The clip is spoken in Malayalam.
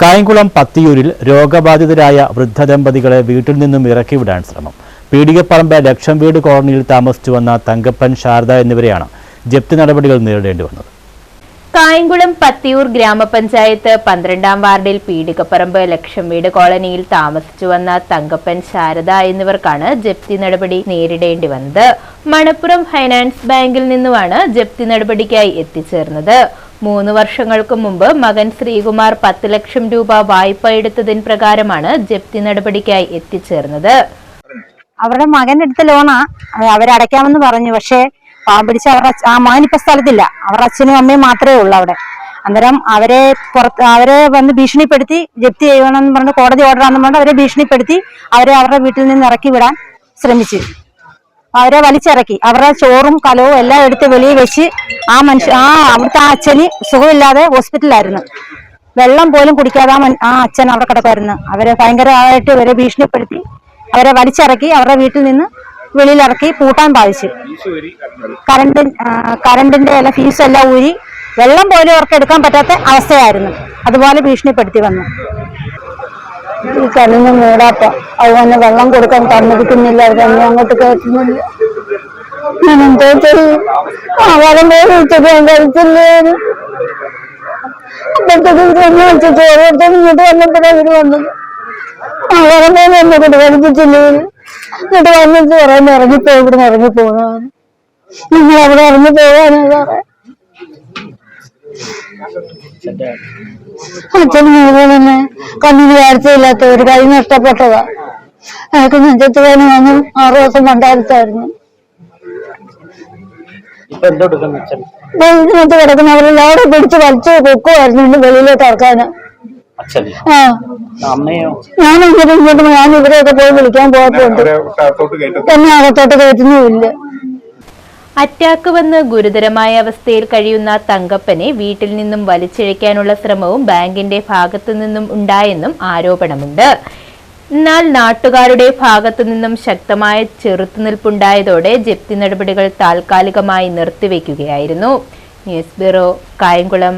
കായംകുളം പത്തിയൂരിൽ രോഗബാധിതരായ വൃദ്ധ ദമ്പതികളെ വീട്ടിൽ നിന്നും ഇറക്കിവിടാൻ ശ്രമം. പീടികപ്പറമ്പ് ലക്ഷം വീട് കോളനിയിൽ താമസിച്ചു വന്ന തങ്കപ്പൻ ശാരദ എന്നിവരെയാണ് ജപ്തി നടപടികൾ നേരിടേണ്ടി വന്നത്. കായംകുളം പത്തിയൂർ ഗ്രാമപഞ്ചായത്ത് പന്ത്രണ്ടാം വാർഡിൽ പീടികപ്പറമ്പ് ലക്ഷം വീട് കോളനിയിൽ താമസിച്ചു വന്ന തങ്കപ്പൻ ശാരദ എന്നിവർക്കാണ് ജപ്തി നടപടി നേരിടേണ്ടി വന്നത്. മണപ്പുറം ഫൈനാൻസ് ബാങ്കിൽ നിന്നുമാണ് ജപ്തി നടപടിക്കായി എത്തിച്ചേർന്നത്. മൂന്ന് വർഷങ്ങൾക്ക് മുമ്പ് മകൻ ശ്രീകുമാർ പത്ത് ലക്ഷം രൂപ വായ്പ എടുത്തതിന് പ്രകാരമാണ് ജപ്തി നടപടിക്കായി എത്തിച്ചേർന്നത്. അവരുടെ മകൻ എടുത്ത ലോണാ അവരടയ്ക്കാമെന്ന് പറഞ്ഞു. പക്ഷേ പിടിച്ച അവരുടെ ആ മകൻ ഇപ്പൊ സ്ഥലത്തില്ല. അവരുടെ അച്ഛനും അമ്മയും മാത്രമേ ഉള്ളൂ അവിടെ. അന്നേരം അവരെ പുറത്ത് അവരെ വന്ന് ഭീഷണിപ്പെടുത്തി ജപ്തി ചെയ്യണമെന്ന് പറഞ്ഞ് കോടതി ഓർഡർ ആണെന്ന് പറഞ്ഞ് അവരെ ഭീഷണിപ്പെടുത്തി അവരെ അവരുടെ വീട്ടിൽ നിന്ന് ഇറക്കി വിടാൻ ശ്രമിച്ചു അവരെ വലിച്ചിറക്കി. അവരുടെ ചോറും കലവും എല്ലാം എടുത്ത് വെളിയിൽ വെച്ച് ആ മനുഷ്യ ആ അവിടുത്തെ ആ അച്ഛന് സുഖമില്ലാതെ ഹോസ്പിറ്റലായിരുന്നു വെള്ളം പോലും കുടിക്കാതെ ആ അച്ഛൻ അവിടെ കിടക്കുമായിരുന്നു. അവരെ ഭയങ്കരമായിട്ട് ഇവരെ ഭീഷണിപ്പെടുത്തി. അവരെ വലിച്ചിറക്കി അവരുടെ വീട്ടിൽ നിന്ന് വെളിയിലിറക്കി പൂട്ടാൻ ബാധിച്ചു കറണ്ട് കറണ്ടിന്റെ എല്ലാം ഫീസ് എല്ലാം ഊരി വെള്ളം പോലും അവർക്ക് എടുക്കാൻ പറ്റാത്ത അവസ്ഥയായിരുന്നു. അതുപോലെ ഭീഷണിപ്പെടുത്തി വന്നു. ഈ കണ്ണിന് മൂടാത്ത അതുപോലെ വെള്ളം കൊടുക്കാൻ സമ്മതിക്കുന്നില്ല. തന്നെ അങ്ങോട്ട് കയറ്റുന്നില്ല ഞാൻ എന്തോ ചെയ്യും ആ വരം പോലും ഉച്ചയ്ക്ക് ഞാൻ കഴിച്ചില്ലേ? ഇങ്ങോട്ട് വന്നപ്പോഴാണ് ഇവർ വന്നത്. ആ വരം പോലും എന്നെ കൊണ്ട് കഴിപ്പിച്ചില്ലേ എന്നിട്ട് വന്നിട്ട് പറയുന്നു ഇറങ്ങിപ്പോ ഇവിടുന്ന് പോകാൻ നിങ്ങൾ അവിടെ ഇറങ്ങി സാറേ. അച്ഛനും തന്നെ കണ്ണിന് കാഴ്ചയില്ലാത്ത ഒരു കൈ നഷ്ടപ്പെട്ടതാ. അയാൾക്ക് നെഞ്ചത്ത് വേദന വന്നു ആറു ദിവസം പണ്ടാരത്തായിരുന്നു. ഇതിനകത്ത് കിടക്കുന്ന. അവരെല്ലാവരും പിടിച്ച് വലിച്ചു പൊക്കുമായിരുന്നു ഇന്ന് വെളിയിലോട്ട് ഇറക്കാന് ആ. അമ്മയോ? ഞാൻ ഇങ്ങോട്ട് ഇങ്ങോട്ട് ഞാൻ ഇവരെയൊക്കെ പോയി വിളിക്കാൻ പോയപ്പോ എന്നെ അകത്തോട്ട് കയറ്റുന്നുമില്ല. അറ്റാക്ക് വന്ന് ഗുരുതരമായ അവസ്ഥയിൽ കഴിയുന്ന തങ്കപ്പനെ വീട്ടിൽ നിന്നും വലിച്ചിഴയ്ക്കാനുള്ള ശ്രമവും ബാങ്കിന്റെ ഭാഗത്തു നിന്നും ഉണ്ടായെന്നും ആരോപണമുണ്ട്. എന്നാൽ നാട്ടുകാരുടെ ഭാഗത്തു നിന്നും ശക്തമായ ചെറുത്തുനിൽപ്പുണ്ടായതോടെ ജപ്തി നടപടികൾ താൽക്കാലികമായി നിർത്തിവെക്കുകയായിരുന്നു. News bureau Kayamkulam.